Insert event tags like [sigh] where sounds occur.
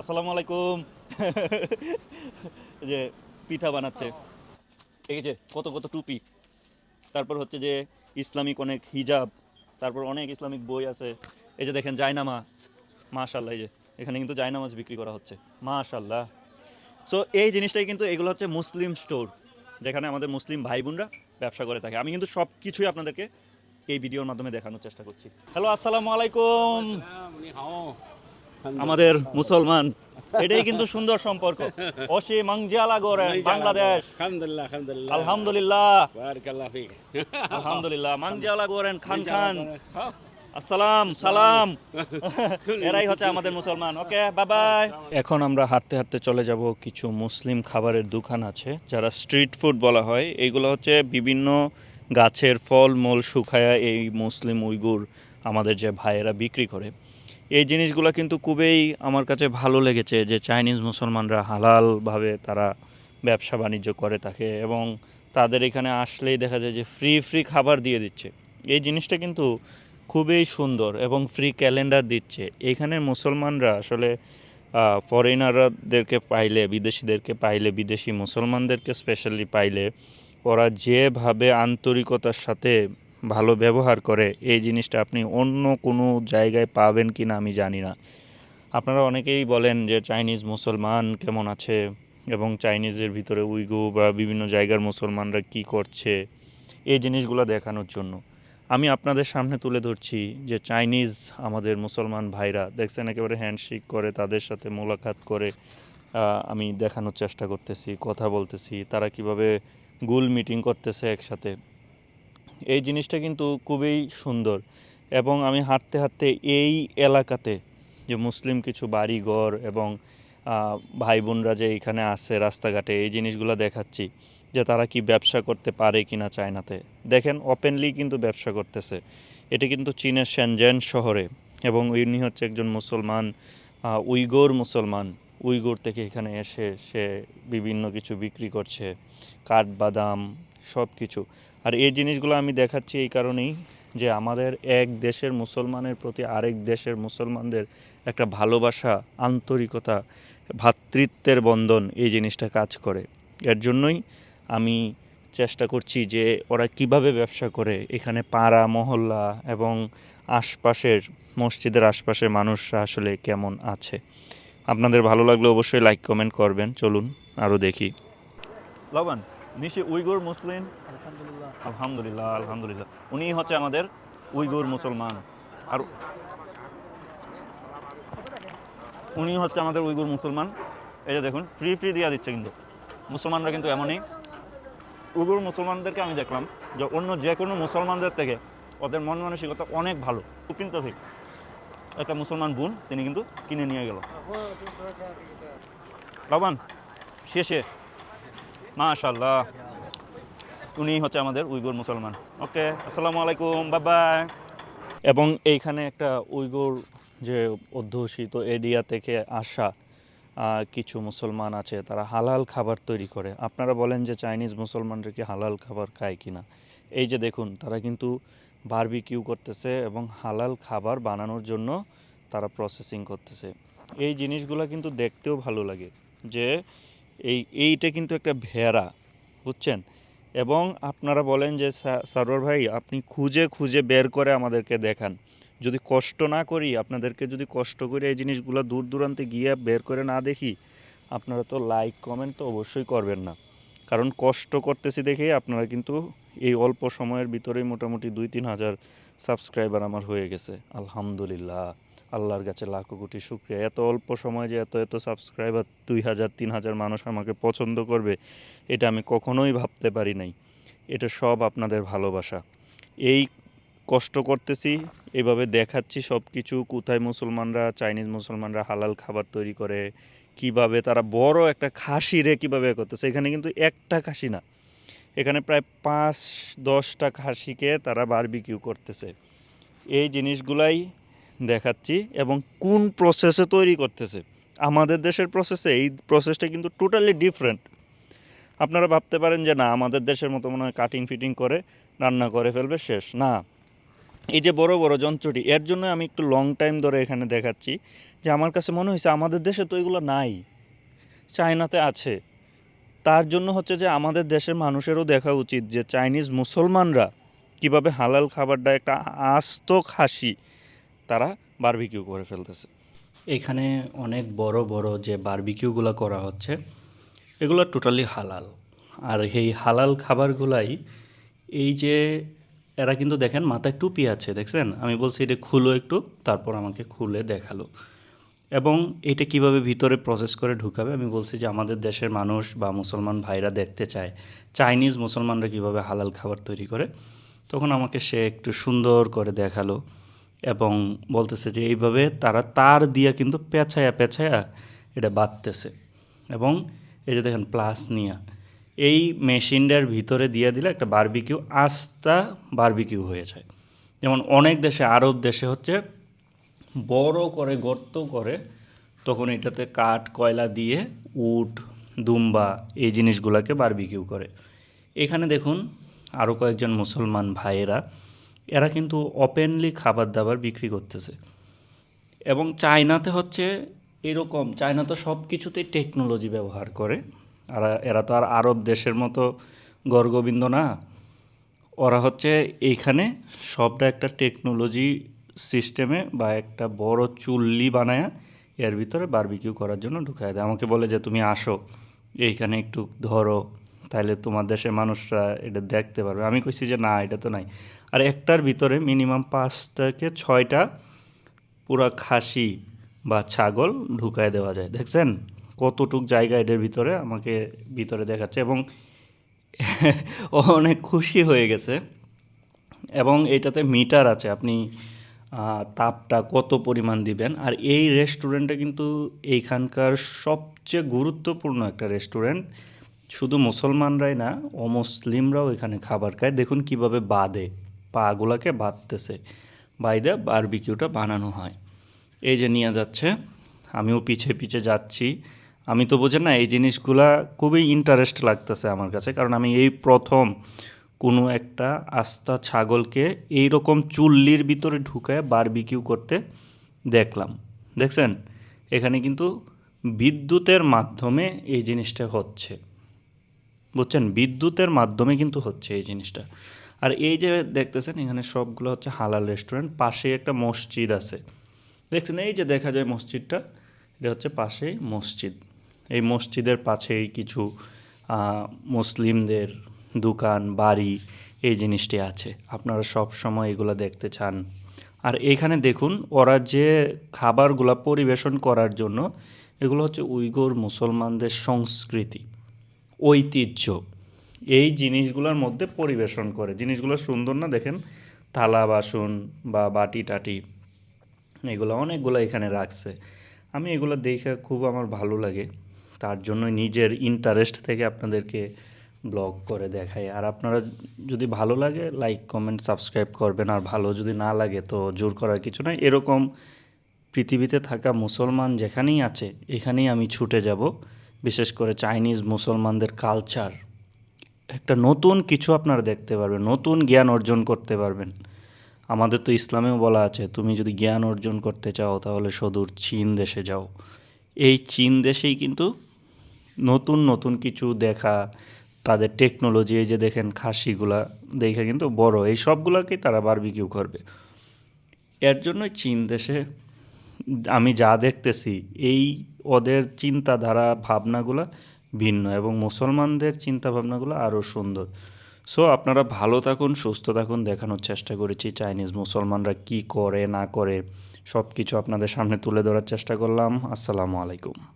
আসসালামু আলাইকুম। যে পিঠা বানাচ্ছে। ঠিক আছে কত কত টুপি। তারপর হচ্ছে যে ইসলামিক অনেক হিজাব। তারপর অনেক ইসলামিক বই আছে। এই যে দেখেন জায়নামাজ। মাশাল্লাহ এই যে এখানে কিন্তু জায়নামাজ বিক্রি করা হচ্ছে। মাশাল্লাহ সো এই জিনিসটাই কিন্তু এগুলো হচ্ছে মুসলিম স্টোর। যেখানে আমাদের মুসলিম ভাই বোনরা ব্যবসা করে থাকে। আমি কিন্তু সব কিছুই আপনাদেরকে এই ভিডিওর মাধ্যমে দেখানোর চেষ্টা করছি। হ্যালো আসসালামু আলাইকুম। আমাদের মুসলমান এটাই কিন্তু সুন্দর সম্পর্ক। অসি মাংজিয়ালা গড়ে বাংলাদেশ। আলহামদুলিল্লাহ আলহামদুলিল্লাহ। আলহামদুলিল্লাহ। মাংজিয়ালা গড়েন খান খান। হ্যাঁ। আসসালাম সালাম। এরাই হচ্ছে আমাদের মুসলমান। ওকে বাবাই। এখন আমরা হাঁটতে হাঁটতে চলে যাব। কিছু মুসলিম খাবারের দোকান আছে যারা স্ট্রিট ফুড বলা হয়। এইগুলো হচ্ছে বিভিন্ন গাছের ফল মল শুকায়া এই মুসলিম উইগুর আমাদের যে ভাইয়েরা বিক্রি করে। এই জিনিসগুলো কিন্তু খুবই আমার কাছে ভালো লেগেছে যে চাইনিজ মুসলমানরা হালালভাবে তারা ব্যবসা বাণিজ্য করে থাকে এবং তাদের এখানে আসলেই দেখা যায় যে ফ্রি ফ্রি খাবার দিয়ে দিচ্ছে। এই জিনিসটা কিন্তু খুবই সুন্দর এবং ফ্রি ক্যালেন্ডার দিচ্ছে। এখানে মুসলমানরা আসলে ফরেনারদেরকে পাইলে, বিদেশিদেরকে পাইলে, বিদেশি মুসলমানদেরকে স্পেশালি পাইলে, ওরা যেভাবে আন্তরিকতার সাথে ভালো ব্যবহার করে এই জিনিসটা আপনি অন্য কোনো জায়গায় পাবেন কি না আমি জানি না। আপনারা অনেকেই বলেন যে চাইনিজ মুসলমান কেমন আছে এবং চাইনিজের ভিতরে উইগু বা বিভিন্ন জায়গার মুসলমানরা কি করছে এই জিনিসগুলো দেখানোর জন্য। আমি আপনাদের সামনে তুলে ধরছি যে চাইনিজ আমাদের মুসলমান ভাইরা দেখছেন একেবারে হ্যান্ডশেক করে, তাদের সাথে মোলাকাত করে আমি দেখানোর চেষ্টা করতেছি, কথা বলতেছি, তারা কীভাবে গুল মিটিং করতেছে একসাথে। এই জিনিসটা কিন্তু খুবই সুন্দর। এবং আমি হাঁটতে হাঁটতে এই এলাকাতে যে মুসলিম কিছু বাড়ি ঘর এবং ভাই বোনরা যে এখানে আছে রাস্তাঘাটে, এই জিনিসগুলো দেখাচ্ছি যে তারা কি ব্যবসা করতে পারে কি না চায়নাতে। দেখেন ওপেনলি কিন্তু ব্যবসা করতেছে। এটি কিন্তু চীনের সেনজেন শহরে এবং ইনি হচ্ছে একজন মুসলমান উইগোর মুসলমান। উইগোর থেকে এখানে এসে সে বিভিন্ন কিছু বিক্রি করছে। কাঠবাদাম সব কিছু আর এই জিনিসগুলো আমি দেখাচ্ছি এই কারণেই যে আমাদের এক দেশের মুসলমানের প্রতি আরেক দেশের মুসলমানদের একটা ভালোবাসা আন্তরিকতা ভ্রাতৃত্বের বন্ধন এই জিনিসটা কাজ করে। এর জন্যই আমি চেষ্টা করছি যে ওরা কীভাবে ব্যবসা করে। এখানে পাড়া মহল্লা এবং আশপাশের মসজিদের আশপাশের মানুষরা আসলে কেমন আছে? আপনাদের ভালো লাগলে অবশ্যই লাইক কমেন্ট করবেন। চলুন আরও দেখি। লবণ নিশি উইগুর মুসলিম আলহামদুলিল্লাহ আলহামদুলিল্লাহ। উনি হচ্ছে আমাদের উইগুর মুসলমান। আর উনি হচ্ছে আমাদের উইগুর মুসলমান। এই যে দেখুন ফ্রি ফ্রি দিয়ে দিচ্ছে কিন্তু। মুসলমানরা কিন্তু এমনই। উইগুর মুসলমানদেরকে আমি দেখলাম যে অন্য যে কোনো মুসলমানদের থেকে ওদের মন মানসিকতা অনেক ভালো। কিন্তু ঠিক একটা মুসলমান বোন, তিনি কিন্তু কিনে নিয়ে গেল। বাবান শেষে। মাশাল্লাহ উনি হচ্ছে আমাদের উইগুর মুসলমান। ওকে, আসসালামু আলাইকুম বাবাই এবং এইখানে একটা উইগুর যে অধ্যুষিত এরিয়া থেকে আসা কিছু মুসলমান আছে, তারা হালাল খাবার তৈরি করে। আপনারা বলেন যে চাইনিজ মুসলমানরা কি হালাল খাবার খায় কিনা? এই যে দেখুন, তারা কিন্তু বারবিকিউ করতেছে এবং হালাল খাবার বানানোর জন্য তারা প্রসেসিং করতেছে। এই জিনিসগুলো কিন্তু দেখতেও ভালো লাগে যে এই, এইটা কিন্তু একটা ভেড়া, বুঝছেন? এবং আপনারা বলেন যে সারোয়ার ভাই, আপনি খুঁজে খুঁজে বের করে আমাদেরকে দেখান। যদি কষ্ট না করি, আপনাদেরকে যদি কষ্ট করে এই জিনিসগুলো দূর দূরান্তে গিয়ে বের করে না দেখি, আপনারা তো লাইক কমেন্ট তো অবশ্যই করবেন না। কারণ কষ্ট করতেছি দেখেই আপনারা কিন্তু এই অল্প সময়ের ভিতরেই মোটামুটি দুই তিন হাজার সাবস্ক্রাইবার আমার হয়ে গেছে। আলহামদুলিল্লাহ। আল্লাহর কাছে লাখো কোটি শুক্রিয়া। এত অল্প সময় যে এত এত সাবস্ক্রাইবার দুই হাজার, তিন হাজার মানুষ আমাকে পছন্দ করবে, এটা আমি কখনোই ভাবতে পারি নাই। এটা সব আপনাদের ভালোবাসা। এই কষ্ট করতেছি, এভাবে দেখাচ্ছি সব কিছু কোথায় মুসলমানরা, চাইনিজ মুসলমানরা হালাল খাবার তৈরি করে, কীভাবে তারা বড় একটা খাসি রে কীভাবে করতেছে, এখানে কিন্তু একটা খাসি না। এখানে প্রায় পাঁচ, দশটা খাসিকে তারা বারবিকিউ করতেছে। এই জিনিসগুলাই দেখাচ্ছি এবং কোন প্রসেসে তৈরি করতেছে। আমাদের দেশের প্রসেসে এই প্রসেসটা কিন্তু টোটালি ডিফারেন্ট আপনারা ভাবতে পারেন যে, না, আমাদের দেশের মতো মনে হয় কাটিং ফিটিং করে, রান্না করে ফেলবে, শেষ। না। এই যে বড় বড় যন্ত্রটি, এর জন্য আমি একটু লং টাইম ধরে এখানে দেখাচ্ছি যে, আমার কাছে মনে হয়েছে আমাদের দেশে তো এগুলো নাই। চায়নাতে আছে। তার জন্য হচ্ছে যে, আমাদের দেশের মানুষেরও দেখা উচিত যে, চাইনিজ মুসলমানরা কীভাবে হালাল খাবারটা একটা আস্ত খাসি তারা বারবিকিউ করে ফেলতেছে। এখানে অনেক বড় বড় যে বারবিকিউগুলো করা হচ্ছে, এগুলো টোটালি হালাল। আর এই হালাল খাবারগুলাই, এই যে এরা কিন্তু দেখেন মাথায় টুপি আছে, দেখছেন? আমি বলছি এটা খুলো একটু, তারপর আমাকে খুলে দেখাল। এবং এটা কীভাবে ভিতরে প্রসেস করে ঢুকাবে? আমি বলছি যে আমাদের দেশের মানুষ বা মুসলমান ভাইরা দেখতে চায় চাইনিজ মুসলমানরা কীভাবে হালাল খাবার তৈরি করে? তখন আমাকে সে একটু সুন্দর করে দেখাল। এবং বলতেছে যে এইভাবে তারা তার দিয়া কিন্তু পেঁচায়া পেঁচায়া এটা বাঁধতেছে। এবং এই যে দেখেন প্লাস নিয়া, এই মেশিনটার ভিতরে দিয়ে দিলে একটা বারবিকিউ, আস্তা বারবিকিউ হয়ে যায়। যেমন অনেক দেশে, আরব দেশে হচ্ছে বড় করে, গর্ত করে তখন এটাতে কাঠ, কয়লা দিয়ে উট, দুম্বা এই জিনিসগুলোকে বারবিকিউ করে। এখানে দেখুন আরও কয়েকজন মুসলমান ভাইয়েরা এরা কিন্তু ওপেনলি খাবার দাবার বিক্রি করতেছে। এবং চায়নাতে হচ্ছে এরকম, চায়না তো সব কিছুতেই টেকনোলজি ব্যবহার করে। আর, এরা তো আর আরব দেশের মতো গর্গবিন্দ না। ওরা হচ্ছে এইখানে সবটা একটা টেকনোলজি সিস্টেমে বা একটা বড় চুল্লি বানায় এর ভিতরে বারবিকিউ করার জন্য ঢুকায় দেয়। আমাকে বলে যে, তুমি আসো, এইখানে একটু ধরো তাহলে তোমার দেশের মানুষরা এটা দেখতে পারবে। আমি কইছি যে, না, এটা তো নাই। আর একটার ভিতরে মিনিমাম পাঁচ থেকে ছয়টা পুরা খাসি বা ছাগল ঢুকায় দেওয়া যায়। দেখছেন? কতটুক জায়গা এটার ভিতরে আমাকে ভিতরে দেখাচ্ছে এবং [laughs] অনেক খুশি হয়ে গেছে। এবং এটাতে মিটার আছে, আপনি তাপটা কত পরিমাণ দিবেন? আর এই রেস্টুরেন্টটা কিন্তু এইখানকার সবচেয়ে গুরুত্বপূর্ণ একটা রেস্টুরেন্ট শুধু মুসলমানরাই না, অমুসলিমরাও এখানে খাবার খায়। দেখুন কীভাবে বাঁধে পাগুলাকে বাঁধতেছে। বাইদে বারবিকিউটা বানানো হয়। এই যে নিয়ে যাচ্ছে, আমিও পিছে পিছে যাচ্ছি। আমি তো বোঝেন না, এই জিনিসগুলা খুবই ইন্টারেস্ট লাগতেছে আমার কাছে, কারণ আমি এই প্রথম কোনো একটা আস্তা ছাগলকে এই রকম চুল্লির ভিতরে ঢুকায় বারবিকিউ করতে দেখলাম। দেখছেন? এখানে কিন্তু বিদ্যুতের মাধ্যমে এই জিনিসটা হচ্ছে। বুঝছেন? বিদ্যুতের মাধ্যমে কিন্তু হচ্ছে এই জিনিসটা। আর এই যে দেখতেছেন, এখানে সবগুলো হচ্ছে হালাল রেস্টুরেন্ট পাশে একটা মসজিদ আছে। দেখছেন, এই যে দেখা যায় মসজিদটা, এটা হচ্ছে পাশেই মসজিদ। এই মসজিদের পাশেই কিছু মুসলিমদের দোকান, বাড়ি, এই জিনিসটি আছে। আপনারা সব সময় এগুলো দেখতে চান। আর এখানে দেখুন, ওরা যে খাবারগুলো পরিবেশন করার জন্য, এগুলো হচ্ছে উইগোর মুসলমানদের সংস্কৃতি, ঐতিহ্য। এই জিনিসগুলোর মধ্যে পরিবেশন করে। জিনিসগুলো সুন্দর না? দেখেন, থালা, বাসন বা বাটি, টাটি, এগুলো অনেকগুলো এখানে রাখছে। আমি এগুলো দেখে খুব আমার ভালো লাগে। তার জন্য নিজের ইন্টারেস্ট থেকে আপনাদেরকে ব্লগ করে দেখাই। আর আপনারা যদি ভালো লাগে লাইক কমেন্ট সাবস্ক্রাইব করবেন। আর ভালো যদি না লাগে, তো জোর করার কিছু নয় এরকম পৃথিবীতে থাকা মুসলমান যেখানেই আছে, এখানেই আমি ছুটে যাব। বিশেষ করে চাইনিজ মুসলমানদের কালচার একটা নতুন কিছু আপনারা দেখতে পারবেন, নতুন জ্ঞান অর্জন করতে পারবেন। আমাদের তো ইসলামেও বলা আছে, তুমি যদি জ্ঞান অর্জন করতে চাও তাহলে সদূর চীন দেশে যাও। এই চীন দেশেই কিন্তু নতুন নতুন কিছু দেখা, তাদের টেকনোলজি এই যে দেখেন খাসিগুলা দেখে কিন্তু বড়, এই সবগুলোকেই তারা বারবিকিউ করবে। এর জন্যই চীন দেশে আমি যা দেখতেছি, এই ওদের চিন্তাধারা, ভাবনাগুলো ভিন্ন এবং মুসলমানদের চিন্তা ভাবনাগুলো আরও সুন্দর। সো আপনারা ভালো থাকুন, সুস্থ থাকুন, দেখানোর চেষ্টা করেছি চাইনিজ মুসলমানরা কি করে, না করে সব কিছু আপনাদের সামনে তুলে ধরার চেষ্টা করলাম। আসসালামু আলাইকুম।